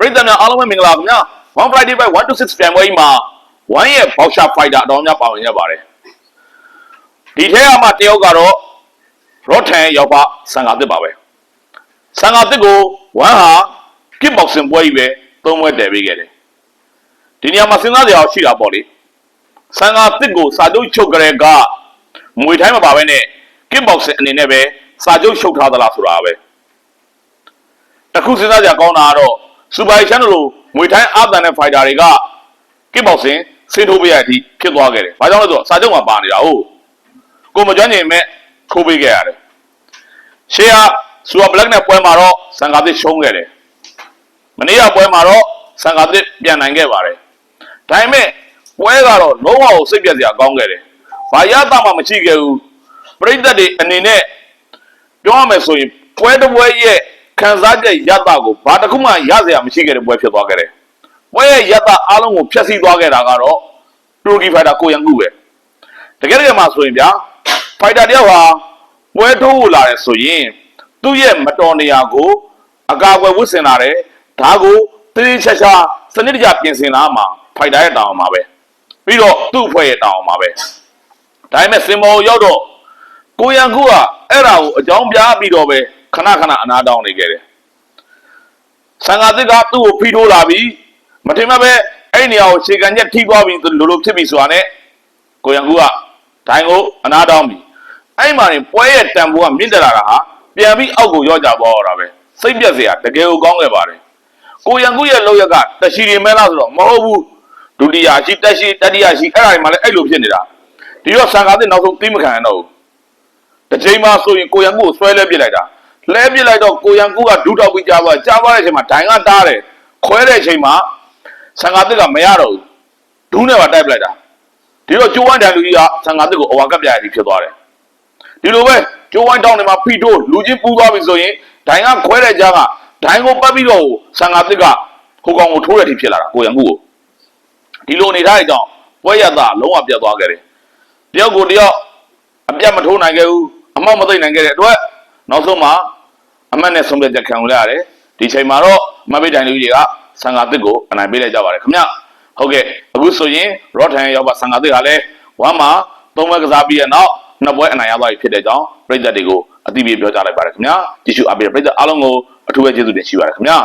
ပရိသတ်များအားလုံးပဲမင်္ဂလာပါခင်ဗျာ One Friday by 1 to 6ပြန်ပွဲကြီးမှာ1ရဲ့ voucher fighter အတော်များပါဝင်ရပါတယ်ဒီထဲကမှတယောက်ကတော့ Rotten ရောက်ပါဆန်ကာတစ်ပါပဲဆန်ကာတစ်ကို1ဟာ kick boxing ပွဲကြီးပဲသုံးပွဲတည်ပေးခဲ့တယ်ဒီနေရာမှာစဉ်းစားစရာရှိတာပေါ့လေဆန်ကာတစ်ကိုစာချုပ်ချုပ်ကြတဲ့ကမွေထိုင်းမှာပါပဲနဲ့ kick boxing အနေနဲ့ပဲစာချုပ်ချုပ်ထားသလားဆိုတာပဲတခုစဉ်းစားကြကောင်းတာကတော့ စူပါချန်နယ်လိုငွေထိုင်းအာသန်တဲ့ဖိုက်တာတွေကကစ်ဘောက်ဆင်ဆင်းထိုးပေးရတဲ့အထိဖြစ်သွားခဲ့တယ်။ဘာကြောင့်လဲဆိုတော့စာချုပ်မှာပါနေတာဟုတ်ကိုမကျွမ်းကျင်မဲ့ထိုးပေးခဲ့ရတယ်။ရှေးကစူပါဘလက်နဲ့ပွဲမှာတော့ဆန်ကာသစ်ရှုံးခဲ့တယ်။မနေ့ကပွဲမှာတော့ဆန်ကာသစ်ပြန်နိုင်ခဲ့ပါတယ်။ဒါပေမဲ့ပွဲကတော့လုံးဝကိုစိတ်ပြက်စရာကောင်းခဲ့တယ်။ဘာရတာမှမရှိခဲ့ဘူး။ပရိသတ်တွေအနေနဲ့ပြောရမယ်ဆိုရင်ပွဲတစ်ပွဲရဲ့ ခံစားချက်ရတာကိုဘာတစ်ခုမှရစရာမရှိခဲ့တဲ့ပွဲဖြစ်သွားခဲ့တယ်။ပွဲရဲ့ရတာအားလုံးကိုဖျက်ဆီးသွားခဲ့တာကတော့တူရကီဖိုက်တာကိုရန်ကူပဲ။တကယ်တကယ်မှဆိုရင်ဗျာဖိုက်တာတယောက်ဟာပွဲထိုးဖို့လာတယ်ဆိုရင်သူ့ရဲ့မတော်နေရာကိုအကာအကွယ်ဝတ်ဆင်လာတယ်။ဒါကိုတိတိကျကျစနစ်တကျပြင်ဆင်လာမှာဖိုက်တာရဲ့တောင်းအောင်ပါပဲ။ပြီးတော့သူ့အဖွဲ့ရဲ့တောင်းအောင်ပါပဲ။ဒါပေမဲ့စင်မောရောက်တော့ကိုရန်ကူကအဲ့ဒါကိုအကြောင်းပြပြီးတော့ပဲ ခဏခဏအနာတောင်းနေခဲ့တယ်။ဆန်ဃာသစ်ကသူ့ကိုဖိထိုးလာပြီးမထင်မှပဲအဲ့ဒီနေရာကိုခြေကန်ချက်ထိသွားပြီးလိုလိုဖြစ်ပြီးဆိုတာနဲ့ကိုရန်ကူကဒိုင်ကိုအနာတောင်းပြီးအဲ့မှာနေပွဲရဲ့တန်ဖိုးကမြင့်တက်လာတာဟာပြန်ပြီးအောက်ကိုရော့ကြသွားတော့တာပဲစိတ်ပြက်စရာတကယ်ကိုကောင်းခဲ့ပါတယ်။ကိုရန်ကူရဲ့လောက်ရက်ကတရှိရီမဲလားဆိုတော့မဟုတ်ဘူးဒုတိယရှိတက်ရှိတတိယရှိအဲ့ဒါတွေမှလည်းအဲ့လိုဖြစ်နေတာဒီတော့ဆန်ဃာသစ်နောက်ဆုံးသိမခံရတော့ဘူးတစ်ချိန်မှဆိုရင်ကိုရန်ကူကိုဆွဲလဲပစ်လိုက်တာ လဲပစ်လိုက်တော့ကိုရန်ကူကဒူးတောက်ပြီးကြားသွားကြားသွားတဲ့အချိန်မှာဒိုင်ကတားတယ်ခွဲတဲ့အချိန်မှာဆန်ဃာတစ်ကမရတော့ဘူးဒူးနဲ့ပါတိုက်ပလိုက်တာဒီတော့ကျိုးဝိုင်းတန်လူကြီးကဆန်ဃာတစ်ကိုအဝါကပ်ပြရည်ဖြစ်သွားတယ်ဒီလိုပဲကျိုးဝိုင်းတောင်းနေမှာဖိတိုးလူချင်းပူးသွားပြီဆိုရင်ဒိုင်ကခွဲတဲ့ကြားကဒိုင်ကိုပတ်ပြီးတော့ဆန်ဃာတစ်ကဟိုကောင်ကိုထိုးတဲ့အထိဖြစ်လာတာကိုရန်ကူကိုဒီလိုအနေထားအကြောင်းပွဲရတာလုံးဝပြတ်သွားခဲ့တယ်တယောက်ကိုတယောက်အပြတ်မထိုးနိုင်ခဲ့ဘူးအမောက်မသိမ့်နိုင်ခဲ့တဲ့အတွက် နောက်ဆုံးမှာအမတ်နဲ့ဆုံးဖြတ်ချက်ခံယူလိုက်ရတယ်ဒီချိန်မှာတော့မပိတိုင်လူကြီးတွေကဆန်ဃာတစ်ကိုအနိုင်ပေးလိုက်ကြပါတယ်ခင်ဗျဟုတ်ကဲ့အခုဆိုရင်ရော့ထန်ရောက်ပါဆန်ဃာတစ်ကလည်းဝမ်းမှာသုံးဘက်ကစားပြီးတဲ့နောက်နှစ်ပွဲအနိုင်ရသွားပြီဖြစ်တဲ့ကြောင်းပြည်သက်တွေကိုအသိပေးပြောကြားလိုက်ပါတယ်ခင်ဗျာကြည့်ရှုအပ်ပြီးပြည်သက်အားလုံးကိုအထူးပဲကျေးဇူးတင်ရှိပါတယ်ခင်ဗျာ